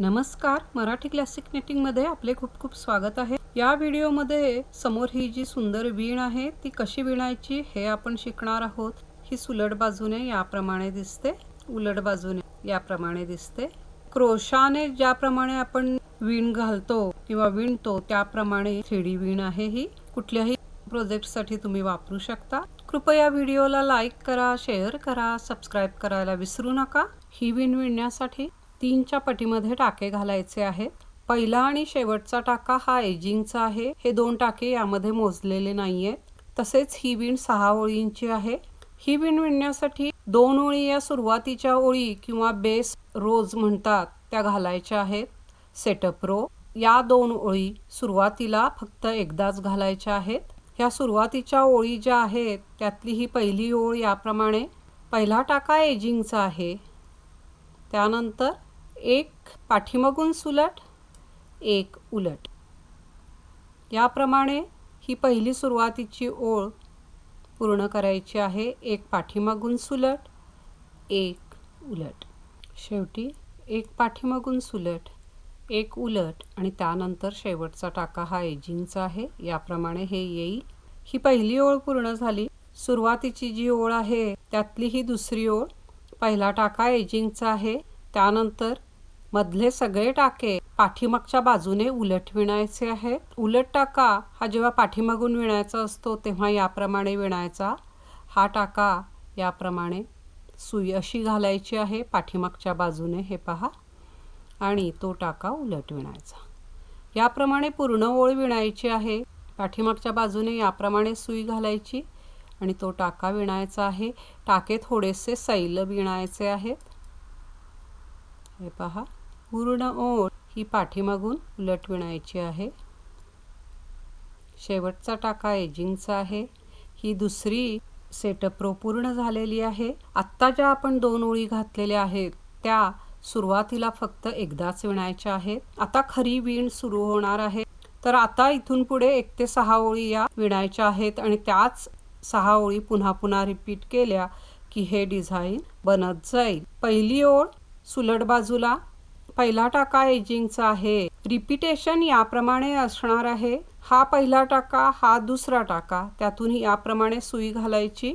नमस्कार मराठी क्लासिक नेटिंगमध्ये आपले खूप खूप स्वागत आहे. या व्हिडिओमध्ये समोर ही जी सुंदर वीण आहे ती कशी विणायची हे आपण शिकणार आहोत. ही सुलट बाजूने याप्रमाणे दिसते उलट बाजूने याप्रमाणे दिसते. क्रोशाने ज्याप्रमाणे आपण वीण घालतो किंवा विणतो त्याप्रमाणे थ्रीडी वीण आहे ही. कुठल्याही प्रोजेक्टसाठी तुम्ही वापरू शकता. कृपया व्हिडिओला लाईक करा शेअर करा सबस्क्राईब करायला विसरू नका. ही विण विणण्यासाठी तीनच्या पटीमध्ये टाके घालायचे आहेत. पहिला आणि शेवटचा टाका हा एजिंगचा आहे. हे दोन टाके यामध्ये मोजलेले नाही आहेत तसेच ही विण सहा ओळींची आहे. ही विण विणण्यासाठी दोन ओळी या सुरुवातीच्या ओळी किंवा बेस रोज म्हणतात त्या घालायच्या आहेत. Setup row. या दोन ओळी सुरुवातीला फक्त एकदाच घालायच्या आहेत. ह्या सुरुवातीच्या ओळी ज्या आहेत त्यातली ही पहिली ओळ याप्रमाणे. पहिला टाका एजिंगचा आहे. त्यानंतर एक पाठीमागून सुलट एक उलट. याप्रमाणे ही पहिली सुरुवातीची ओळ पूर्ण करायची आहे. एक पाठीमागून सुलट एक उलट. शेवटी एक पाठीमागून सुलट एक उलट आणि त्यानंतर शेवटचा टाका हा एजिंगचा आहे. याप्रमाणे हे येईल. ही पहिली ओळ पूर्ण झाली. सुरुवातीची जी ओळ आहे त्यातली ही दुसरी ओळ. पहिला टाका एजिंगचा आहे. त्यानंतर मधले सगळे टाके पाठीमागच्या बाजूने उलट विणायचे आहेत. उलट टाका हा जेव्हा पाठीमागून विणायचा असतो तेव्हा याप्रमाणे विणायचा. हा टाका याप्रमाणे सुई अशी घालायची आहे पाठीमागच्या बाजूने हे पहा. आणि तो टाका उलट विणायचा. याप्रमाणे पूर्ण ओळ विणायची आहे. पाठीमागच्या बाजूने याप्रमाणे सुई घालायची आणि तो टाका विणायचा आहे. टाके थोडेसे सैल विणायचे आहेत. हे पहा. पूर्ण ओळ ही पाठीमागून उलट विणायची आहे. शेवटचा टाका एजिंगचा आहे. ही दुसरी सेटअप रो पूर्ण झालेली आहे. आत्ता ज्या आपण दोन ओळी घातलेल्या आहेत त्या सुरुवातीला फक्त एकदाच विणायच्या आहेत. आता खरी विण सुरू होणार आहे. तर आता इथून पुढे एक ते सहा ओळी या विणायच्या आहेत आणि त्याच सहा ओळी पुन्हा पुन्हा रिपीट केल्या की हे डिझाईन बनत जाईल. पहिली ओळ सुलट बाजूला. पहिला टाका एजिंगचा आहे. रिपिटेशन याप्रमाणे असणार आहे. हा पहिला टाका हा दुसरा टाका. त्यातून याप्रमाणे सुई घालायची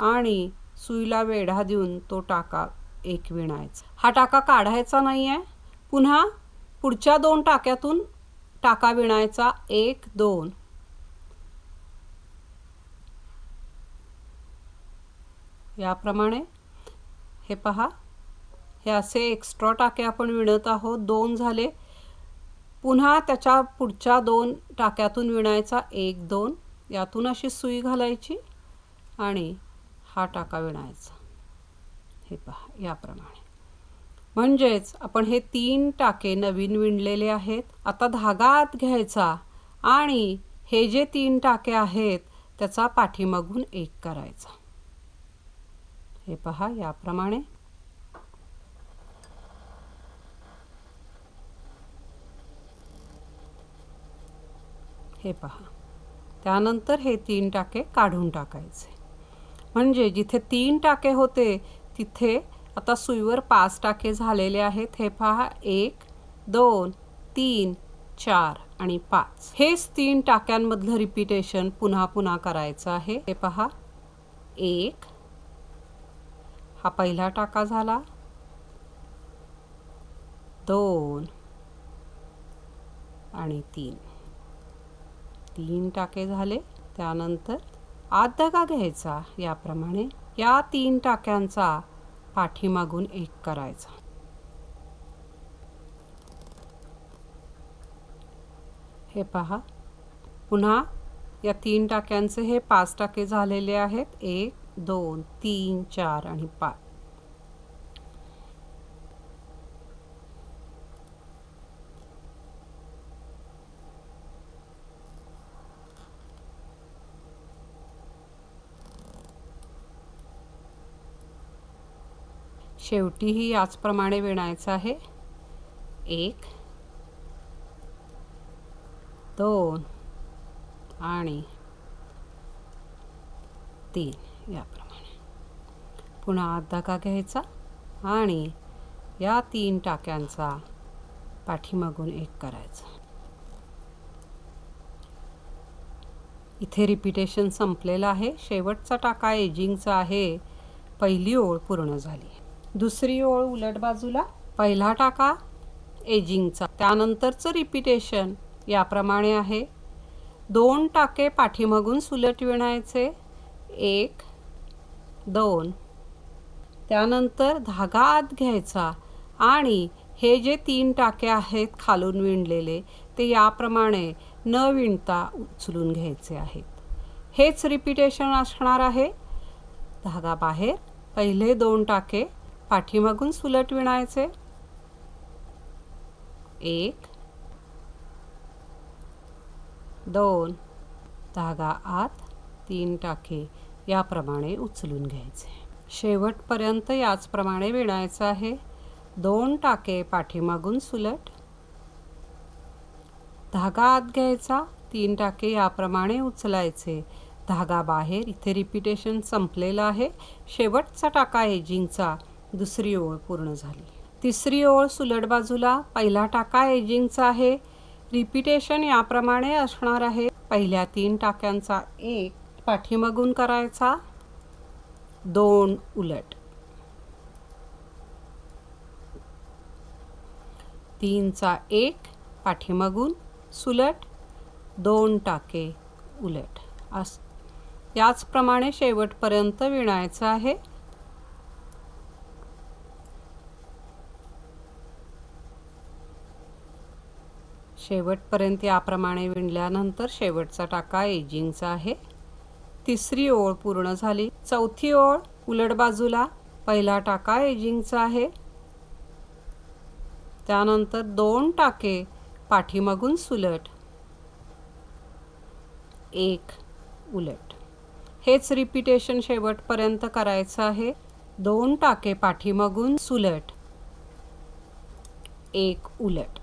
आणि सुईला वेढा देऊन तो टाका एक विणायचा. हा टाका काढायचा नाही आहे पुन्हा पुढच्या दोन टाक्यातून टाका विणायचा. एक दोन. याप्रमाणे हे पहा. हे असे एक्स्ट्रा टाके आपण विणत आहोत. दोन झाले. पुन्हा त्याच्या पुढच्या दोन टाक्यातून विणायचा एक दोन. यातून अशी सुई घालायची आणि हा टाका विणायचा. हे पहा याप्रमाणे. म्हणजेच आपण हे तीन टाके नवीन विणलेले आहेत. आता धागा आत घ्यायचा आणि हे जे तीन टाके आहेत त्याचा पाठीमागून एक करायचा. हे पहा याप्रमाणे. हे पहा. त्यानंतर हे तीन टाके काढून टाकायचे. म्हणजे जिथे तीन टाके होते तिथे आता सुईवर पाच टाके झालेले आहेत. हे पहा एक दोन तीन चार आणि पाच. हेच तीन टाक्यांमधलं रिपिटेशन पुन्हा पुन्हा करायचं आहे. हे पहा एक हा पहिला टाका झाला. दोन आणि तीन. तीन टाके झाले. त्यानंतर आत घ्यायचा याप्रमाणे या तीन टाक्यांचा पाठीमागून एक करायचा. हे पहा. पुन्हा या तीन टाक्यांचे हे पाच टाके झालेले आहेत. एक दोन तीन चार आणि पाच. शेवटीही याचप्रमाणे विणायचं आहे. एक दोन आणि तीन याप्रमाणे. पुन्हा आत धागा घ्यायचा आणि या तीन टाक्यांचा पाठीमागून एक करायचा. इथे रिपिटेशन संपलेलं आहे. शेवटचा टाका एजिंगचा आहे. पहिली ओळ पूर्ण झाली. दुसरी ओळ उलट बाजूला. पहिला टाका. एजिंगचा. त्यानंतरचं रिपिटेशन. याप्रमाणे आहे. दोन टाके पाठीमागून सुलट विणायचे. एक दोन. त्यानंतर धागा आत घ्यायचा. आणि हे जे तीन टाके आहेत खालून विणलेले ते याप्रमाणे न विणता उचलून घ्यायचे आहेत. हेच रिपिटेशन असणार आहे. धागा बाहेर. पहिले दोन टाके. पाठीमागून सुलट विणायचे. एक दोन धागा आत तीन टाके याप्रमाणे उचलून घ्यायचे. शेवटपर्यंत याचप्रमाणे विणायचं आहे. दोन टाके पाठीमागून सुलट. धागा आत घ्यायचा तीन टाके याप्रमाणे उचलायचे. धागा बाहेर इथे रिपिटेशन संपलेलं आहे. शेवटचा टाका एजिंगचा दुसरी ओळ पूर्ण झाली. तिसरी ओळ सुलट बाजूला पहिला टाका एजिंगचा आहे. रिपिटेशन याप्रमाणे असणार आहे. पहिल्या तीन टाक्यांचा एक पाठीमागून करायचा. दोन उलट. तीनचा एक पाठीमागून सुलट. दोन टाके उलट. अस याचप्रमाणे शेवटपर्यंत विणायचं आहे. शेवटपर्यंत याप्रमाणे विणल्यानंतर शेवटचा टाका एजिंगचा आहे. तिसरी ओळ पूर्ण झाली. चौथी ओळ उलट बाजूला. पहिला टाका एजिंगचा आहे. त्यानंतर दोन टाके पाठीमागून सुलट. एक उलट. हेच रिपिटेशन शेवटपर्यंत करायचं आहे. दोन टाके पाठीमागून सुलट. एक उलट.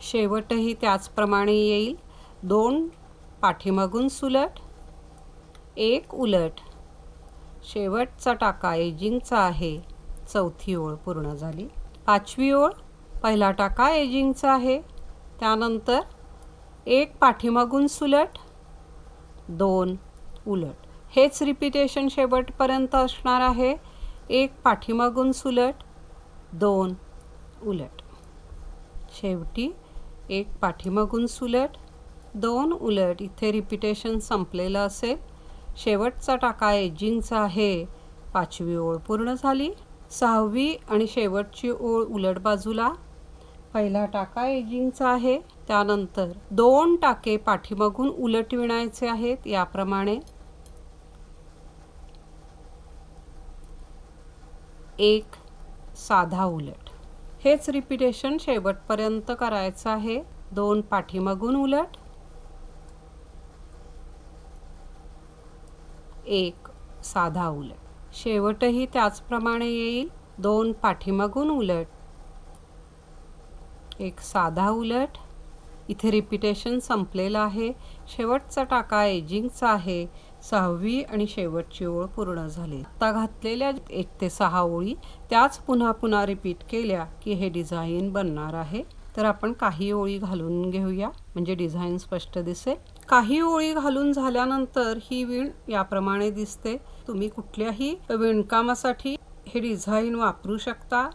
शेवटही त्याचप्रमाणे येईल. दोन पाठीमागून सुलट. एक उलट. शेवटचा टाका एजिंगचा आहे. चौथी ओळ पूर्ण झाली. पाचवी ओळ पहिला टाका एजिंगचा आहे. त्यानंतर एक पाठीमागून सुलट. दोन उलट. हेच रिपिटेशन शेवटपर्यंत असणार आहे. एक पाठीमागून सुलट. दोन उलट. शेवटी एक पाठीमागून सुलट दोन उलट. इथे रिपिटेशन संपलेलं असेल. शेवटचा टाका एजिंगचा आहे. पाचवी ओळ पूर्ण झाली. सहावी आणि शेवटची ओळ उलट बाजूला. पहिला टाका एजिंगचा आहे. त्यानंतर दोन टाके पाठीमागून उलट विणायचे आहेत याप्रमाणे. एक साधा उलट. हेच रिपिटेशन शेवटपर्यंत करायचं आहे. दोन पाठीमागून उलट. एक साधा उलट. शेवटही त्याचप्रमाणे येईल. दोन पाठीमागून उलट. एक साधा उलट. इथे रिपिटेशन संपलेलं आहे. शेवटचा टाका एजिंगचा आहे. सहावी आणि शेवटची ओळ पूर्ण झाली. आता घातलेल्या एक ते सहा ओळी त्याच पुन्हा पुन्हा रिपीट केल्या की हे डिझाईन बनणार आहे. तर आपण काही ओळी घालून घेऊया म्हणजे डिझाईन स्पष्ट दिसेल. काही ओळी घालून झाल्यानंतर ही विण याप्रमाणे दिसते. तुम्ही कुठल्याही विणकामासाठी हे डिझाईन वापरू शकता.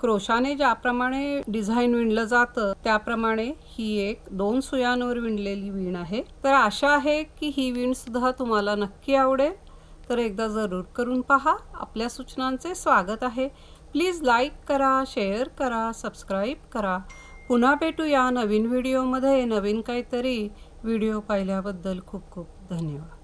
क्रोशाने ज्याप्रमाणे डिझाईन विणलं जातं त्याप्रमाणे ही एक दोन सुयांवर विणलेली विण आहे. तर आशा आहे की ही विण सुद्धा तुम्हाला नक्की आवडेल. तर एकदा जरूर करून पहा. आपल्या सूचनांचे स्वागत आहे. प्लीज लाईक करा शेअर करा सबस्क्राईब करा. पुन्हा भेटूया नवीन व्हिडिओमध्ये. नवीन काहीतरी व्हिडिओ पाहिल्याबद्दल खूप खूप धन्यवाद.